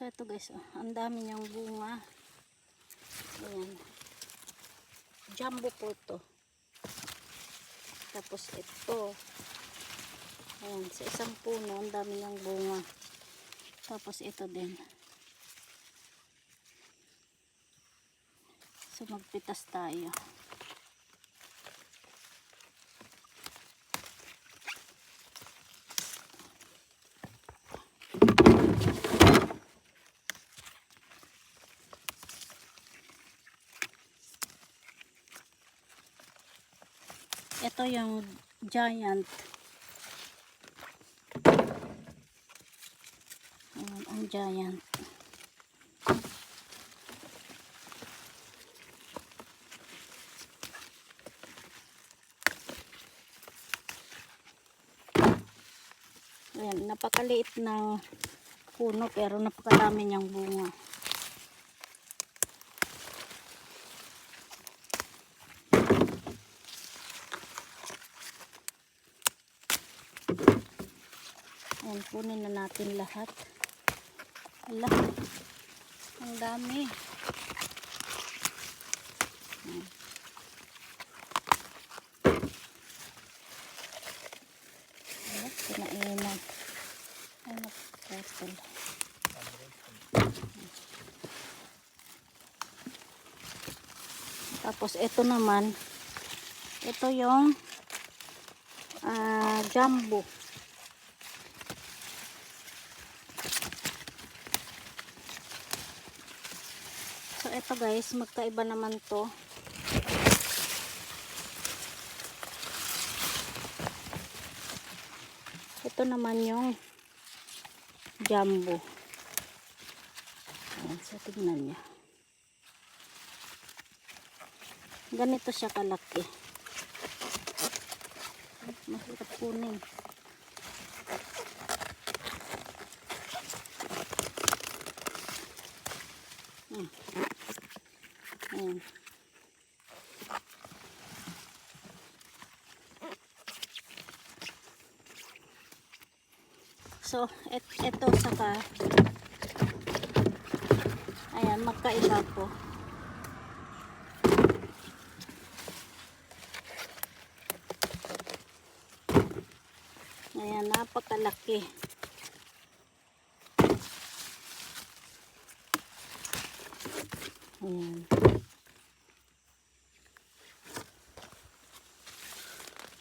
So ito guys, oh, ang dami niyang bunga. Ayan. Jumbo po to. Tapos ito. Ayan, sa isang puno, ang dami niyang bunga. Tapos ito din. So magpitas tayo. Ito yung giant. Ayan, ang giant. Ayan, napakaliit ng puno pero napakadami niyang bunga. Ayan, kunin na natin lahat. Ala, ang dami. Ayan. Ayan, kinainan. Ay, naputol. Tapos, ito naman, ito yung ah, jumbo. So, ito guys, magkaiba naman to. Ito naman yung jumbo. Ayan, so tignan niya. Ganito siya kalaki. Mahirap kunin. Hmm. Ayan. So, et, eto saka ayan, magkaiba po. Ayan, napakalaki. Ayan.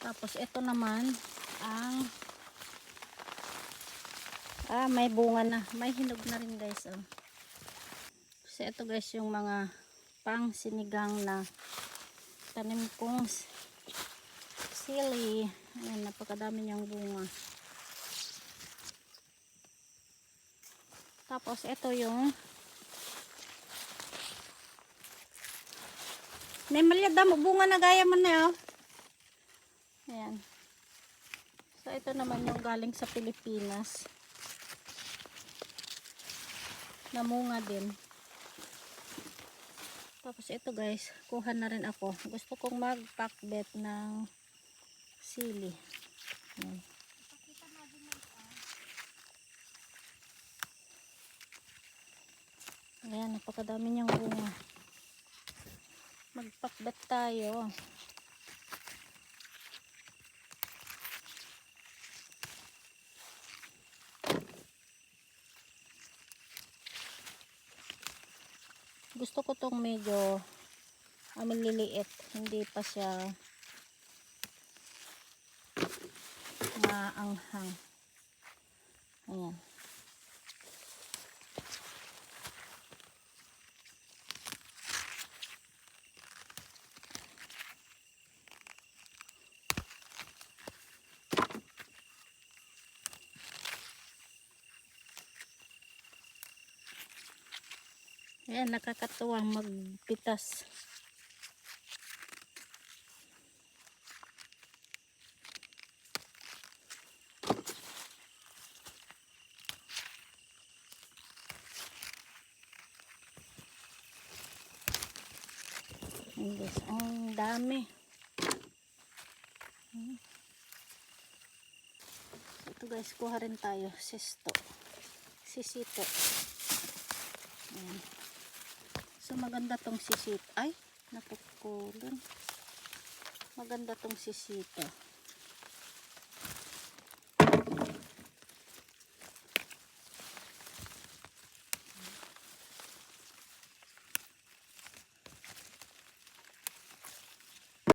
Tapos ito naman ang ah may bunga na. May hinog na rin guys. Oh. Kasi ito guys yung mga pang sinigang na tanim kong sili. Ayan, napakadami niyang bunga. Tapos ito yung May malyada mo bunga na gaya man na oh. Ayan. So ito naman yung galing sa Pilipinas. Namunga din. Tapos ito guys, kuha na rin ako. Gusto kong mag-packbet ng sili. Ayan. Ayan, napakadami niyang bunga. Magpakbet tayo. Gusto ko tong medyo ah, maliliit. Hindi pa siya maanghang. Ayan. Ayan, nakakatuwa magpitas. Ayan guys, ang dami. Ito guys, kuha rin tayo. Sisto. Sisito. Ayan. So maganda tong sisito. Ay, napukulon. Maganda tong sisito.